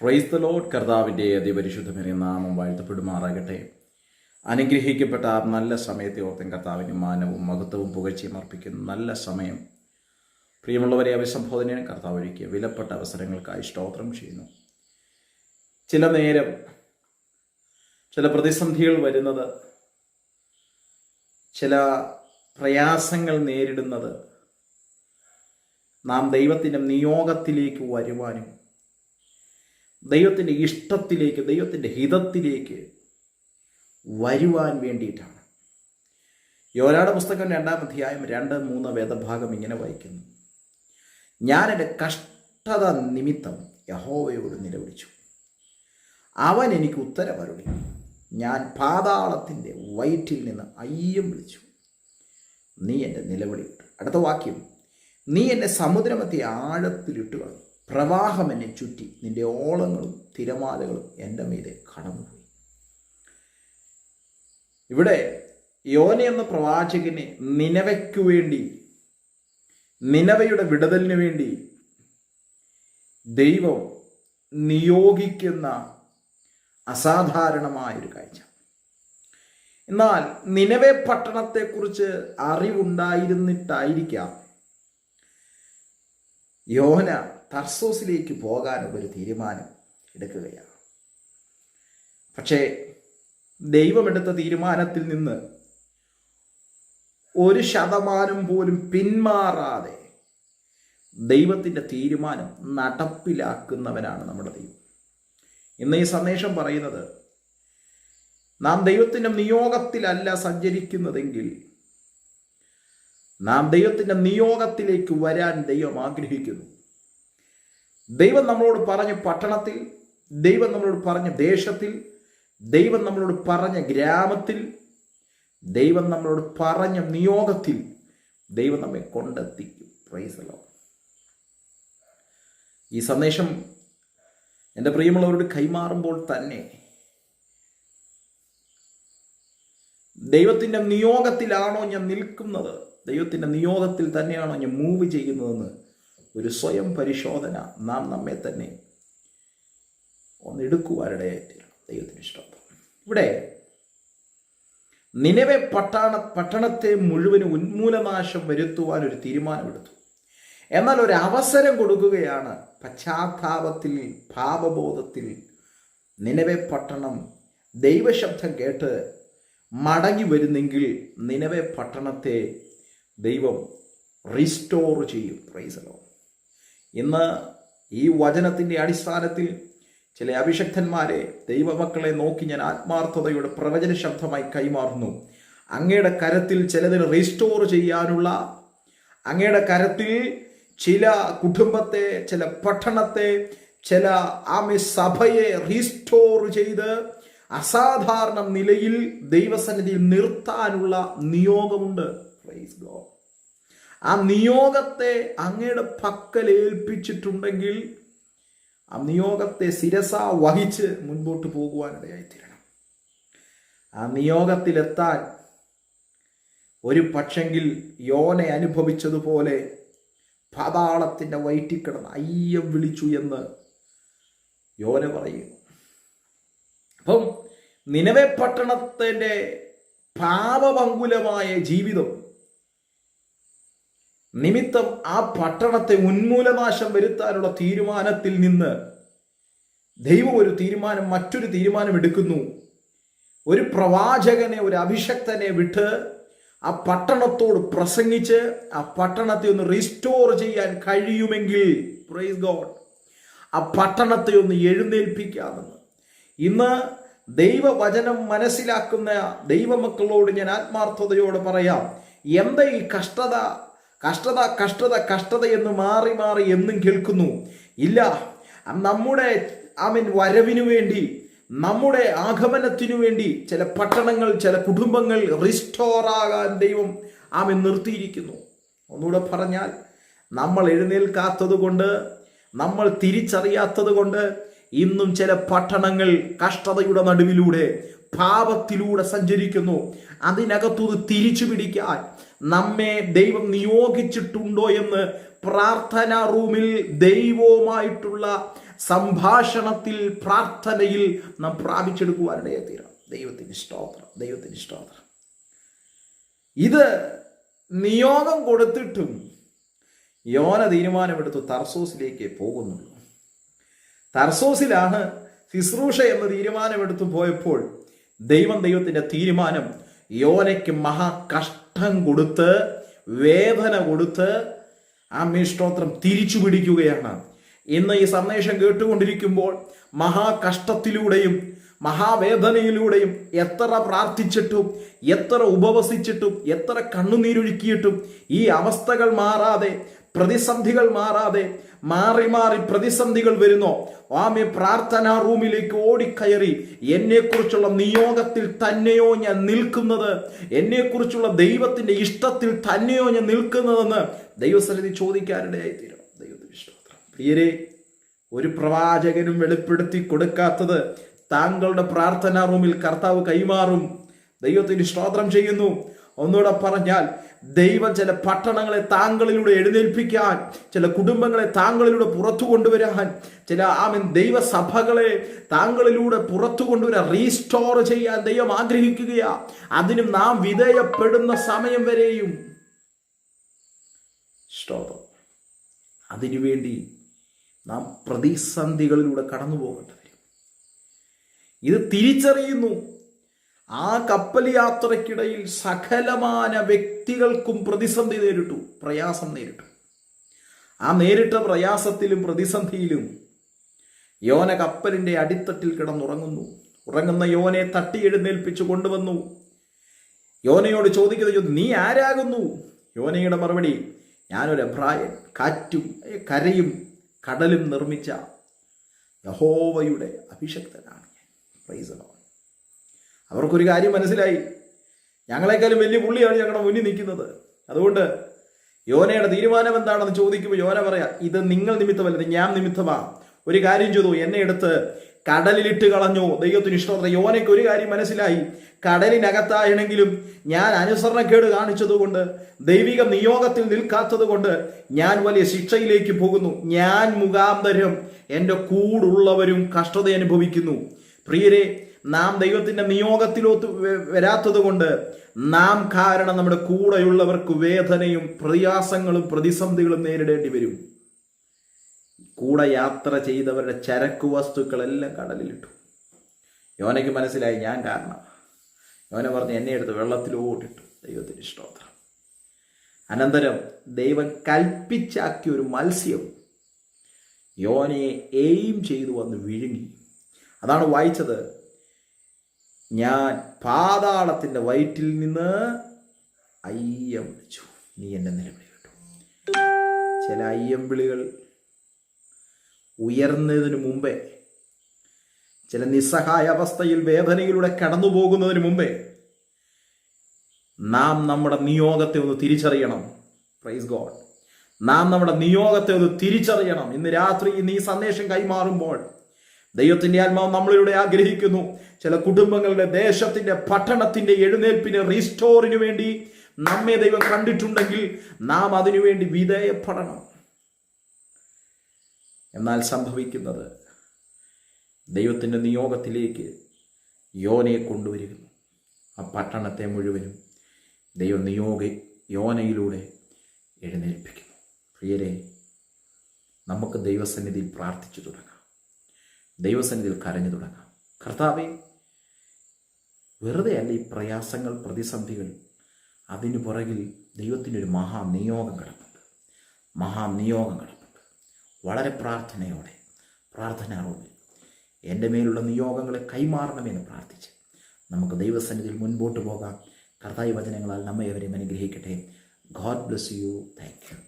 Fries the load കർത്താവിന്റെ അതിപരിശുദ്ധമേറിയ നാമം വാഴ്ത്തപ്പെടുമാറാകട്ടെ. അനുഗ്രഹിക്കപ്പെട്ട ആ നല്ല സമയത്തെ ഓർത്തും കർത്താവിന് മാനവും മഹത്വവും പുകഴ്ചയും അർപ്പിക്കുന്ന നല്ല സമയം. പ്രിയമുള്ളവരെ അഭിസംബോധനയാണ് കർത്താവ് ഒരുക്കിയ വിലപ്പെട്ട അവസരങ്ങൾക്കായി സ്തോത്രം ചെയ്യുന്നു. ചില നേരം ചില പ്രതിസന്ധികൾ വരുന്നത് ചില പ്രയാസങ്ങൾ നേരിടുന്നത് നാം ദൈവത്തിന്റെ നിയോഗത്തിലേക്ക് വരുവാനും ദൈവത്തിന്റെ ഇഷ്ടത്തിലേക്ക് ദൈവത്തിന്റെ ഹിതത്തിലേക്ക് വരുവാൻ വേണ്ടിയിട്ടാണ്. യോരാട പുസ്തകം രണ്ടാം അധ്യായം രണ്ട് മൂന്ന് വേദഭാഗം ഇങ്ങനെ വായിക്കുന്നു. ഞാൻ എന്റെ കഷ്ടത നിമിത്തം യഹോവയോട് നിലവിളിച്ചു. അവൻ എനിക്ക് ഉത്തരവരുടെ ഞാൻ പാതാളത്തിന്റെ വയറ്റിൽ നിന്ന് അയ്യം വിളിച്ചു. നീ എന്റെ നിലവിളി അടുത്ത വാക്യം. നീ എന്റെ സമുദ്രമത്തെ ആഴത്തിലിട്ട് കളഞ്ഞു. പ്രവാഹം എന്നെ ചുറ്റി. നിന്റെ ഓളങ്ങളും തിരമാലകളും എന്റെ മീതെ കടന്നുപോയി. ഇവിടെ യോന എന്ന പ്രവാചകനെ നിലവയ്ക്കു വേണ്ടി നിലവയുടെ വിടുതലിന് വേണ്ടി ദൈവം നിയോഗിക്കുന്ന അസാധാരണമായൊരു കാഴ്ച. എന്നാൽ നിലവെ പട്ടണത്തെക്കുറിച്ച് അറിവുണ്ടായിരുന്നിട്ടായിരിക്കാം യോന തർസോസിലേക്ക് പോകാനുള്ളൊരു തീരുമാനം എടുക്കുകയാണ്. പക്ഷേ ദൈവമെടുത്ത തീരുമാനത്തിൽ നിന്ന് ഒരു ശതമാനം പോലും പിന്മാറാതെ ദൈവത്തിന്റെ തീരുമാനം നടപ്പിലാക്കുന്നവനാണ് നമ്മുടെ ദൈവം. ഇന്ന് ഈ സന്ദേശം പറയുന്നത് നാം ദൈവത്തിന്റെ നിയോഗത്തിലല്ല സഞ്ചരിക്കുന്നതെങ്കിൽ നാം ദൈവത്തിന്റെ നിയോഗത്തിലേക്ക് വരാൻ ദൈവം ആഗ്രഹിക്കുന്നു. ദൈവം നമ്മളോട് പറഞ്ഞ പട്ടണത്തിൽ ദൈവം നമ്മളോട് പറഞ്ഞ ദേശത്തിൽ ദൈവം നമ്മളോട് പറഞ്ഞ ഗ്രാമത്തിൽ ദൈവം നമ്മളോട് പറഞ്ഞ നിയോഗത്തിൽ ദൈവം നമ്മെ കൊണ്ടെത്തിക്കും. പ്രൈസലോ ഈ സന്ദേശം എന്റെ പ്രിയമുള്ളവരോട് കൈമാറുമ്പോൾ തന്നെ ദൈവത്തിന്റെ നിയോഗത്തിലാണോ ഞാൻ നിൽക്കുന്നത്? ദൈവത്തിന്റെ നിയോഗത്തിൽ തന്നെയാണോ ഞാൻ മൂവ് ചെയ്യുന്നതെന്ന് ഒരു സ്വയം പരിശോധന നാം നമ്മെ തന്നെ ഒന്നെടുക്കുവാനിടയായിത്തീരണം ദൈവത്തിന് ഇഷ്ടം ഇവിടെ നിലവെ പട്ടണ പട്ടണത്തെ മുഴുവനും ഉന്മൂലനാശം വരുത്തുവാൻ ഒരു തീരുമാനമെടുത്തു. എന്നാൽ ഒരു അവസരം കൊടുക്കുകയാണ് പശ്ചാത്താപത്തിൽ പാപബോധത്തിൽ നിലവെ പട്ടണം ദൈവശബ്ദം കേട്ട് മടങ്ങി വരുന്നെങ്കിൽ നിലവെ പട്ടണത്തെ ദൈവം റീസ്റ്റോർ ചെയ്യും. പ്രൈസലോ ഇന്ന് ഈ വചനത്തിന്റെ അടിസ്ഥാനത്തിൽ ചില അഭിഷക്തന്മാരെ ദൈവമക്കളെ നോക്കി ഞാൻ ആത്മാർത്ഥതയുടെ പ്രവചന ശബ്ദമായി കൈമാറുന്നു. അങ്ങയുടെ കരത്തിൽ ചിലതിന് റീസ്റ്റോർ ചെയ്യാനുള്ള അങ്ങയുടെ കരത്തിൽ ചില കുടുംബത്തെ ചില പട്ടണത്തെ ചില ആമി സഭയെ റീസ്റ്റോർ ചെയ്ത് അസാധാരണ നിലയിൽ ദൈവസന്നിധിയിൽ നിർത്താനുള്ള നിയോഗമുണ്ട്. പ്രൈസ് ഗോഡ് ആ നിയോഗത്തെ അങ്ങയുടെ പക്കൽ ഏൽപ്പിച്ചിട്ടുണ്ടെങ്കിൽ ആ നിയോഗത്തെ ശിരസ വഹിച്ച് മുൻപോട്ട് പോകുവാനിടയായിത്തീരണം. ആ നിയോഗത്തിലെത്താൻ ഒരു പക്ഷെങ്കിൽ യോനെ അനുഭവിച്ചതുപോലെ പാതാളത്തിന്റെ വയറ്റിക്കിടന്ന് അയ്യം വിളിച്ചു എന്ന് യോന പറയുന്നു. അപ്പം നിലവെ പട്ടണത്തിന്റെ പാപമങ്കുലമായ ജീവിതം നിമിത്തം ആ പട്ടണത്തെ ഉന്മൂലനാശം വരുത്താനുള്ള തീരുമാനത്തിൽ നിന്ന് ദൈവം ഒരു തീരുമാനം മറ്റൊരു തീരുമാനം എടുക്കുന്നു. ഒരു പ്രവാചകനെ ഒരു അഭിഷക്തനെ വിട്ട് ആ പട്ടണത്തോട് പ്രസംഗിച്ച് ആ പട്ടണത്തെ ഒന്ന് റീസ്റ്റോർ ചെയ്യാൻ കഴിയുമെങ്കിൽ പ്രൈസ് ഗോഡ് ആ പട്ടണത്തെ ഒന്ന് എഴുന്നേൽപ്പിക്കാമെന്ന്. ഇന്ന് ദൈവവചനം മനസ്സിലാക്കുന്ന ദൈവമക്കളോട് ഞാൻ ആത്മാർത്ഥതയോട് പറയാം എന്താ ഈ കഷ്ടത കഷ്ടത കഷ്ടത കഷ്ടത എന്ന് മാറി മാറി എന്നും കേൾക്കുന്നു. ഇല്ല നമ്മുടെ അവൻ വരവിനു വേണ്ടി നമ്മുടെ ആഗമനത്തിനു വേണ്ടി ചില പട്ടണങ്ങൾ ചില കുടുംബങ്ങൾ റിസ്റ്റോർ ആകാൻ ദൈവം ആമൻ നിർത്തിയിരിക്കുന്നു. ഒന്നുകൂടെ പറഞ്ഞാൽ നമ്മൾ എഴുന്നേൽക്കാത്തത് കൊണ്ട് നമ്മൾ തിരിച്ചറിയാത്തത് കൊണ്ട് ഇന്നും ചില പട്ടണങ്ങൾ കഷ്ടതയുടെ നടുവിലൂടെ പാപത്തിലൂടെ സഞ്ചരിക്കുന്നു. അതിനകത്തുനിന്ന് തിരിച്ചു പിടിക്കാൻ നമ്മെ ദൈവം നിയോഗിച്ചിട്ടുണ്ടോ എന്ന് പ്രാർത്ഥനാ റൂമിൽ ദൈവവുമായിട്ടുള്ള സംഭാഷണത്തിൽ പ്രാർത്ഥനയിൽ നാം പ്രാപിച്ചെടുക്കുവാനിടയെ തീരാം ദൈവത്തിന് സ്തോത്രം ദൈവത്തിന് സ്തോത്രം. ഇത് നിയോഗം കൊടുത്തിട്ടും യോന തീരുമാനമെടുത്തു തർസോസിലേക്ക് പോകുന്നുള്ളൂ. തർസോസിലാണ് ശുശ്രൂഷ എന്ന് തീരുമാനമെടുത്തു പോയപ്പോൾ ദൈവം ദൈവത്തിന്റെ തീരുമാനം യോനയ്ക്ക് മഹാകഷ്ടം കൊടുത്ത് വേദന കൊടുത്ത് ആ മീഷ്ടോത്രം തിരിച്ചു പിടിക്കുകയാണ്. ഇന്ന് ഈ സന്ദേശം കേട്ടുകൊണ്ടിരിക്കുമ്പോൾ മഹാകഷ്ടത്തിലൂടെയും മഹാവേദനയിലൂടെയും എത്ര പ്രാർത്ഥിച്ചിട്ടും എത്ര ഉപവസിച്ചിട്ടും എത്ര കണ്ണുനീരൊഴുക്കിയിട്ടും ഈ അവസ്ഥകൾ മാറാതെ പ്രതിസന്ധികൾ മാറാതെ മാറി മാറി പ്രതിസന്ധികൾ വരുന്നോ. ആമി പ്രാർത്ഥനാ റൂമിലേക്ക് ഓടിക്കയറി. എന്നെക്കുറിച്ചുള്ള നിയോഗത്തിൽ തന്നെയോ ഞാൻ നിൽക്കുന്നത്? എന്നെക്കുറിച്ചുള്ള ദൈവത്തിന്റെ ഇഷ്ടത്തിൽ തന്നെയോ ഞാൻ നിൽക്കുന്നതെന്ന് ദൈവസന്നിധി ചോദിക്കാനിടയായി തീരും ദൈവത്തിന് ഇഷ്ടം പ്രിയരെ ഒരു പ്രവാചകനും വെളിപ്പെടുത്തി കൊടുക്കാത്തത് താങ്കളുടെ പ്രാർത്ഥനാ റൂമിൽ കർത്താവ് കൈമാറും. ദൈവത്തിന് സ്തോത്രം ചെയ്യുന്നു. ഒന്നുകൂടെ പറഞ്ഞാൽ ദൈവം ചില പട്ടണങ്ങളെ താങ്കളിലൂടെ എഴുന്നേൽപ്പിക്കാൻ ചില കുടുംബങ്ങളെ താങ്കളിലൂടെ പുറത്തു കൊണ്ടുവരാൻ ചില ആമൻ ദൈവസഭകളെ താങ്കളിലൂടെ പുറത്തു കൊണ്ടുവരാൻ റീസ്റ്റോർ ചെയ്യാൻ ദൈവം ആഗ്രഹിക്കുകയാ. അതിനും നാം വിധേയപ്പെടുന്ന സമയം വരെയും. സ്തോത്രം. അതിനുവേണ്ടി നാം പ്രതിസന്ധികളിലൂടെ കടന്നു പോകേണ്ടി വരും ഇത് തിരിച്ചറിയുന്നു. ആ കപ്പൽ യാത്രയ്ക്കിടയിൽ സകലമാന വ്യക്തികൾക്കും പ്രതിസന്ധി നേരിട്ടു പ്രയാസം നേരിട്ടു. ആ നേരിട്ട പ്രയാസത്തിലും പ്രതിസന്ധിയിലും യോന കപ്പലിന്റെ അടിത്തട്ടിൽ കിടന്നുറങ്ങുന്നു. ഉറങ്ങുന്ന യോനെ തട്ടി എഴുന്നേൽപ്പിച്ചു കൊണ്ടുവന്നു. യോനയോട് ചോദിക്കുന്ന ചോദ്യം നീ ആരാകുന്നു? യോനയുടെ മറുപടി ഞാനൊരു അഭ്രായൻ കാറ്റും കരയും കടലും നിർമ്മിച്ച യഹോവയുടെ അഭിഷക്തനാണ് ഞാൻ. പ്രൈസലോ അവർക്കൊരു കാര്യം മനസ്സിലായി. ഞങ്ങളെക്കാളും വലിയ പുള്ളിയാണ് ഞങ്ങളുടെ മുന്നിൽ നിൽക്കുന്നത്. അതുകൊണ്ട് യോനയുടെ തീരുമാനം എന്താണെന്ന് ചോദിക്കുമ്പോൾ യോന പറയാം ഇത് നിങ്ങൾ നിമിത്തമല്ല ഞാൻ നിമിത്തമാ. ഒരു കാര്യം ചെയ്തു എന്നെ എടുത്ത് കടലിലിട്ട് കളഞ്ഞു. ദൈവത്തിന് ഇഷ്ടമല്ല യോനയ്ക്ക് ഒരു കാര്യം മനസ്സിലായി. കടലിനകത്തായണെങ്കിലും ഞാൻ അനുസരണക്കേട് കാണിച്ചതുകൊണ്ട് ദൈവിക നിയോഗത്തിൽ നിൽക്കാത്തത് കൊണ്ട് ഞാൻ വലിയ ശിക്ഷയിലേക്ക് പോകുന്നു. ഞാൻ മുഖാന്തരം എന്റെ കൂടുള്ളവരും കഷ്ടത അനുഭവിക്കുന്നു പ്രിയരെ നാം ദൈവത്തിന്റെ നിയോഗത്തിലോത്ത് വരാത്തത് കൊണ്ട് നാം കാരണം നമ്മുടെ കൂടെയുള്ളവർക്ക് വേദനയും പ്രയാസങ്ങളും പ്രതിസന്ധികളും നേരിടേണ്ടി വരും. കൂടെ യാത്ര ചെയ്തവരുടെ ചരക്ക് വസ്തുക്കളെല്ലാം കടലിലിട്ടു. യോനയ്ക്ക് മനസ്സിലായി ഞാൻ കാരണം. യോന പറഞ്ഞ് എന്നെ എടുത്ത് വെള്ളത്തിലോട്ടിട്ടു. ദൈവത്തിന് ഇഷ്ടോത്രം അനന്തരം ദൈവം കൽപ്പിച്ചാക്കിയ ഒരു മത്സ്യം യോനയെ എയിം ചെയ്തു വന്ന് വിഴുങ്ങി. അതാണ് വായിച്ചത് ഞാൻ പാതാളത്തിന്റെ വയറ്റിൽ നിന്ന് അയ്യം വിളിച്ചു. നീ എന്റെ നിലവിളി കേട്ടു. ചില അയ്യം വിളികൾ ഉയർന്നതിന് മുമ്പേ ചില നിസ്സഹായ അവസ്ഥയിൽ വേദനയിലൂടെ കടന്നു പോകുന്നതിന് മുമ്പേ നാം നമ്മുടെ നിയോഗത്തെ ഒന്ന് തിരിച്ചറിയണം. പ്രൈസ് ഗോഡ് നാം നമ്മുടെ നിയോഗത്തെ ഒന്ന് തിരിച്ചറിയണം. ഇന്ന് രാത്രി നീ സന്ദേശം കൈമാറുമ്പോൾ ദൈവത്തിന്റെ ആത്മാവ് നമ്മളിലൂടെ ആഗ്രഹിക്കുന്നു. ചില കുടുംബങ്ങളുടെ ദേശത്തിന്റെ പട്ടണത്തിന്റെ എഴുന്നേൽപ്പിന് റീസ്റ്റോറിന് വേണ്ടി നമ്മെ ദൈവം കണ്ടിട്ടുണ്ടെങ്കിൽ നാം അതിനുവേണ്ടി വിധേയപ്പെടണം. എന്നാൽ സംഭവിക്കുന്നത് ദൈവത്തിന്റെ നിയോഗത്തിലേക്ക് യോനയെ കൊണ്ടുവരികയും ആ പട്ടണത്തെ മുഴുവനും ദൈവം നിയോഗ യോനയിലൂടെ എഴുന്നേൽപ്പിക്കുന്നു. പ്രിയരെ നമുക്ക് ദൈവസന്നിധിയിൽ പ്രാർത്ഥിച്ചു തുടങ്ങാം. ദൈവസന്നിധിയിൽ കരഞ്ഞു തുടങ്ങാം. കർത്താവെ വെറുതെ അല്ല ഈ പ്രയാസങ്ങൾ പ്രതിസന്ധികൾ അതിനു പുറകിൽ ദൈവത്തിനൊരു മഹാനിയോഗം കിടപ്പുണ്ട്. മഹാനിയോഗം കിടപ്പുണ്ട്. വളരെ പ്രാർത്ഥനയോടെ പ്രാർത്ഥനാറോടെ എന്റെ മേലുള്ള നിയോഗങ്ങളെ കൈമാറണമെന്ന് പ്രാർത്ഥിച്ച് നമുക്ക് ദൈവസന്നിധിയിൽ മുൻപോട്ട് പോകാം. കർത്താവ് വചനങ്ങളാൽ നമ്മെ അവരെയും അനുഗ്രഹിക്കട്ടെ. God bless you thank you